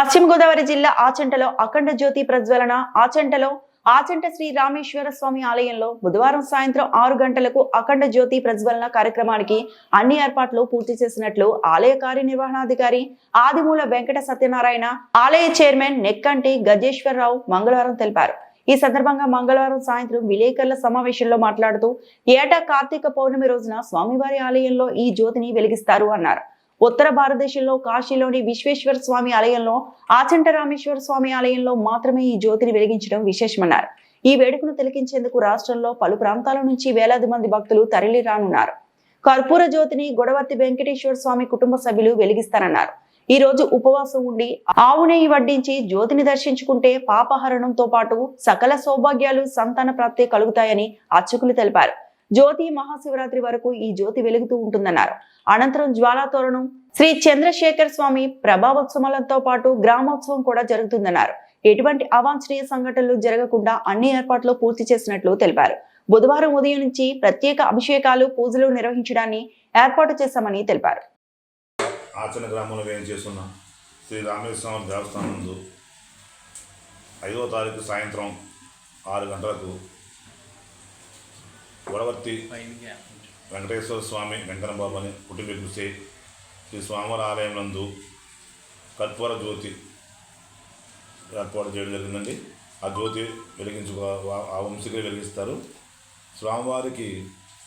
పశ్చిమ గోదావరి జిల్లా ఆచంటలో అఖండ జ్యోతి ప్రజ్వలన ఆచంటలో ఆచంట శ్రీ రామేశ్వర స్వామి ఆలయంలో బుధవారం సాయంత్రం ఆరు గంటలకు అఖండ జ్యోతి ప్రజ్వలన కార్యక్రమానికి అన్ని ఏర్పాట్లు పూర్తి చేసినట్లు ఆలయ కార్యనిర్వహణాధికారి ఆదిమూల వెంకట సత్యనారాయణ ఆలయ చైర్మన్ నెక్కంటి గజేశ్వరరావు మంగళవారం తెలిపారు. ఈ సందర్భంగా మంగళవారం సాయంత్రం విలేకరుల సమావేశంలో మాట్లాడుతూ ఏటా కార్తీక పౌర్ణమి రోజున స్వామివారి ఆలయంలో ఈ జ్యోతిని వెలిగిస్తారు అన్నారు. ఉత్తర భారతదేశంలో కాశీలోని విశ్వేశ్వర స్వామి ఆలయంలో ఆచంట రామేశ్వర స్వామి ఆలయంలో మాత్రమే ఈ జ్యోతిని వెలిగించడం విశేషమన్నారు. ఈ వేడుకను తిలకించేందుకు రాష్ట్రంలో పలు ప్రాంతాల నుంచి వేలాది మంది భక్తులు తరలి రానున్నారు. కర్పూర జ్యోతిని గొడవర్తి వెంకటేశ్వర స్వామి కుటుంబ సభ్యులు వెలిగిస్తారన్నారు. ఈ రోజు ఉపవాసం ఉండి ఆవు నెయ్యి వడ్డించి జ్యోతిని దర్శించుకుంటే పాపహరణంతో పాటు సకల సౌభాగ్యాలు సంతాన ప్రాప్తి కలుగుతాయని అర్చకులు తెలిపారు. జ్యోతి మహాశివరాత్రి వరకు ఈ జ్యోతి వెలుగుతూ ఉంటుందన్నారు. అనంతరం జ్వాలా తోరణం శ్రీ చంద్రశేఖర్ స్వామి ప్రభావోత్సవాలతో పాటు గ్రామోత్సవం కూడా జరుగుతుందన్నారు. ఎటువంటి అవాంఛనీయ సంఘటనలు జరగకుండా అన్ని ఏర్పాట్లు పూర్తి చేసినట్లు తెలిపారు. బుధవారం ఉదయం నుంచి ప్రత్యేక అభిషేకాలు పూజలు నిర్వహించడాన్ని ఏర్పాటు చేశామని తెలిపారు. ఆచరణ గ్రామంలో ఏం చేస్తున్నాం. శ్రీ రామేశ్వర దేవస్థానం నందు తారీఖు సాయంత్రం ఆరు గంటలకు గొడవర్తి వెంకటేశ్వర స్వామి వెంకన్నబాబు అని పుట్టినపిలిస్తే శ్రీ స్వామివారి ఆలయం నందు కర్పూర జ్యోతి ఏర్పాటు చేయడం జరిగిందండి. ఆ జ్యోతి వెలిగించు ఆ వంశీకులు వెలిగిస్తారు. స్వామివారికి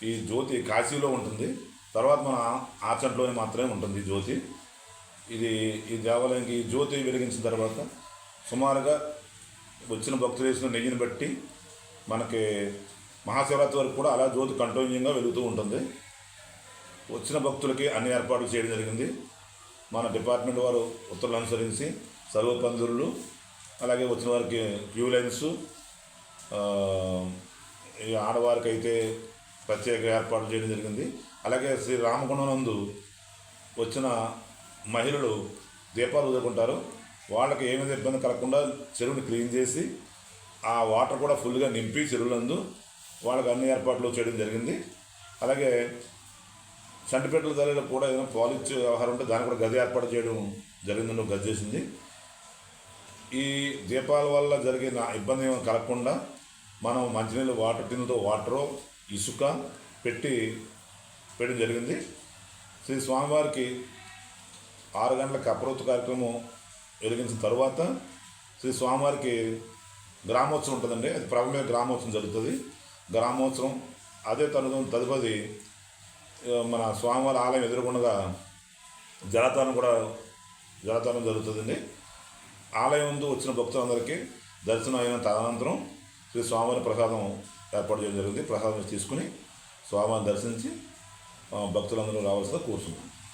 ఈ జ్యోతి కాశీలో ఉంటుంది. తర్వాత మన ఆచంట్లోనే మాత్రమే ఉంటుంది ఈ జ్యోతి. ఇది ఈ దేవాలయానికి ఈ జ్యోతి వెలిగించిన తర్వాత సుమారుగా వచ్చిన భక్తులు వేసిన నెయ్యిని బట్టి మనకి మహాశివరాత్రి వరకు కూడా అలా జ్యోతి కంటిన్యూగా వెలుగుతూ ఉంటుంది. వచ్చిన భక్తులకి అన్ని ఏర్పాట్లు చేయడం జరిగింది. మన డిపార్ట్మెంట్ వారు ఉత్తర్వులు అనుసరించి సర్వపందులు అలాగే వచ్చిన వారికి క్యూ లైన్స్ ఆడవారికి అయితే ప్రత్యేక ఏర్పాట్లు చేయడం జరిగింది. అలాగే శ్రీ రామగుండం నందు వచ్చిన మహిళలు దీపాలు వదులుకుంటారు వాళ్ళకి ఏమైనా ఇబ్బంది కలగకుండా చెరువుని క్లీన్ చేసి ఆ వాటర్ కూడా ఫుల్గా నింపి చెరువులందు వాళ్ళకి అన్ని ఏర్పాట్లు చేయడం జరిగింది. అలాగే చంటిపెట్టల తల్లిలో కూడా ఏదైనా పాలిచ్చే వ్యవహారం ఉంటే దాన్ని కూడా గది ఏర్పాటు చేయడం జరిగిందని గది చేసింది. ఈ దీపాల వల్ల జరిగిన ఇబ్బంది ఏమైనా కలగకుండా మనం మంచినీళ్ళు వాటర్ టిన్నుతో వాటరు ఇసుక పెట్టి పెట్టడం జరిగింది. శ్రీ స్వామివారికి ఆరు గంటలకు అప్రోత్ కార్యక్రమం వెలిగించిన తర్వాత శ్రీ స్వామివారికి గ్రామోత్సవం ఉంటుందండి. అది ప్రభమే గ్రామోత్సవం జరుగుతుంది. గ్రామోత్సవం అదే తను తదుపరి మన స్వామివారి ఆలయం ఎదురుగుండగా జలతానం కూడా జలతానం జరుగుతుందండి. ఆలయం ముందు వచ్చిన భక్తులందరికీ దర్శనం అయిన తదనంతరం శ్రీ స్వామివారి ప్రసాదం ఏర్పాటు చేయడం జరిగింది. ప్రసాదం తీసుకుని స్వామివారిని దర్శించి భక్తులందరూ రావాల్సిందిగా కోరుతున్నాను